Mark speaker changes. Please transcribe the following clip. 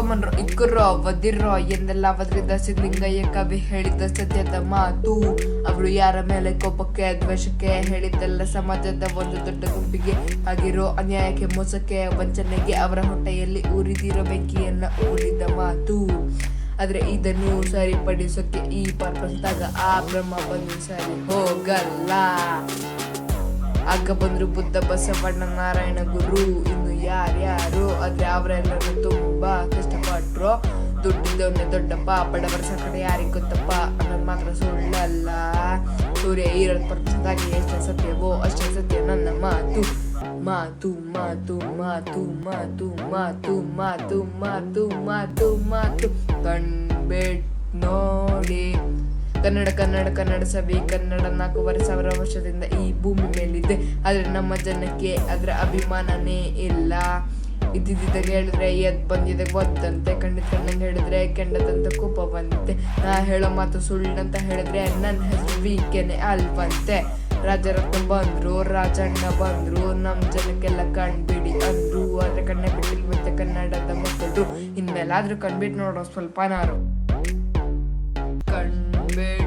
Speaker 1: ಮನ್ರು ಇಕ್ಕರೋ ವದಿರೋ ಎಂದೆಲ್ಲ ಅವದ್ರಿಂದ ಸಿದ್ಲಿಂಗಯ್ಯ ಕವಿ ಹೇಳಿದ್ದ ಸತ್ಯದ ಮಾತು. ಅವರು ಯಾರ ಮೇಲೆ ಕೋಪಕ್ಕೆ, ದ್ವೇಷಕ್ಕೆ ಹೇಳಿದ್ದೆಲ್ಲ ಸಮಾಜದ ಒಂದು ದೊಡ್ಡ ಗುಂಪಿಗೆ ಆಗಿರೋ ಅನ್ಯಾಯಕ್ಕೆ, ಮೋಸಕ್ಕೆ, ವಂಚನೆಗೆ ಅವರ ಹೊಟ್ಟೆಯಲ್ಲಿ ಉರಿದಿರೋ ಬೆಂಕಿಯನ್ನ ಊರಿದ ಮಾತು. ಆದ್ರೆ ಇದನ್ನು ಸರಿಪಡಿಸೋಕೆ ಈ ಪರ್ಪಸ್ದಾಗ ಆ ಬ್ರಹ್ಮ ಬಂದು ಸರಿ ಹೋಗಲ್ಲ. ಆಗ ಬಂದ್ರು ಬುದ್ಧ ಬಸವಣ್ಣ ನಾರಾಯಣ ಗುರು. ಇನ್ನು ಯಾರ್ಯಾರು? ಆದ್ರೆ ಅವರೆಲ್ಲರೂ ಕಷ್ಟಪಟ್ರು ದುಡ್ಡಿದ್ದವನ್ನೇ ದೊಡ್ಡಪ್ಪ ಬಡವರ ಸಂಕಟ ಯಾರಿಗೆ ಗೊತ್ತಪ್ಪ? ಅನ್ನೋದು ಮಾತ್ರ ಸುಳ್ಳಲ್ಲ. ಸೂರ್ಯ ಈರಲ್ ಪರ್ಪಸ್ದಾಗಿ ಎಷ್ಟೇ ಸತ್ಯವೋ, ಅಷ್ಟೇ ಸತ್ಯ ನನ್ನ ಮಾತು. ಮಾತು ಮಾತು ಮಾತು ಮಾತು ಮಾತು ಮಾತು ಮಾತು ಮಾತು ಮಾತು. ಕಣ್ಬೇಟ್ ನೋಡಿ. ಕನ್ನಡ ಕನ್ನಡ ಕನ್ನಡ ಸಭೆ, ಕನ್ನಡ ನಾಲ್ಕೂವರೆ ಸಾವಿರ ವರ್ಷದಿಂದ ಈ ಭೂಮಿ ಮೇಲಿದೆ. ಆದರೆ ನಮ್ಮ ಜನಕ್ಕೆ ಅದರ ಅಭಿಮಾನನೇ ಇಲ್ಲ. ಇದ್ದಿದ್ದಾಗ ಹೇಳಿದ್ರೆ, ಎದ್ ಬಂದಿದೆ, ಗೊತ್ತಂತೆ ಖಂಡಿತ ಹೇಳಿದ್ರೆ ಕೆಂಡದಂತ ಕೋಪ ಬಂತೆ ನಾ ಹೇಳೋ ಮಾತು ಸುಳ್ಳಂತ ಹೇಳಿದ್ರೆ ನನ್ನ ಹೆಸರು ವೀಕೆನೆ ಅಲ್ವಂತೆ. ರಾಜರತ್ನ ಬಂದ್ರು, ರಾಜಣ್ಣ ಬಂದ್ರು, ನಮ್ ಜನಕ್ಕೆಲ್ಲ ಕಣ್ಬಿಡಿ ಅಂದ್ರು. ಆದ್ರೆ ಕಣ್ಣ ಬಿಟ್ಟಿಲ್ವಂತೆ ಕನ್ನಡದ ಮಕ್ಕಳು ಇನ್ಮೇಲಾದ್ರೂ ಕಣ್ಬಿಟ್ಟು ನೋಡೋ ಸ್ವಲ್ಪ ನಾರು. ಕಣ್ಬಿಟ್ ನೋಡಿ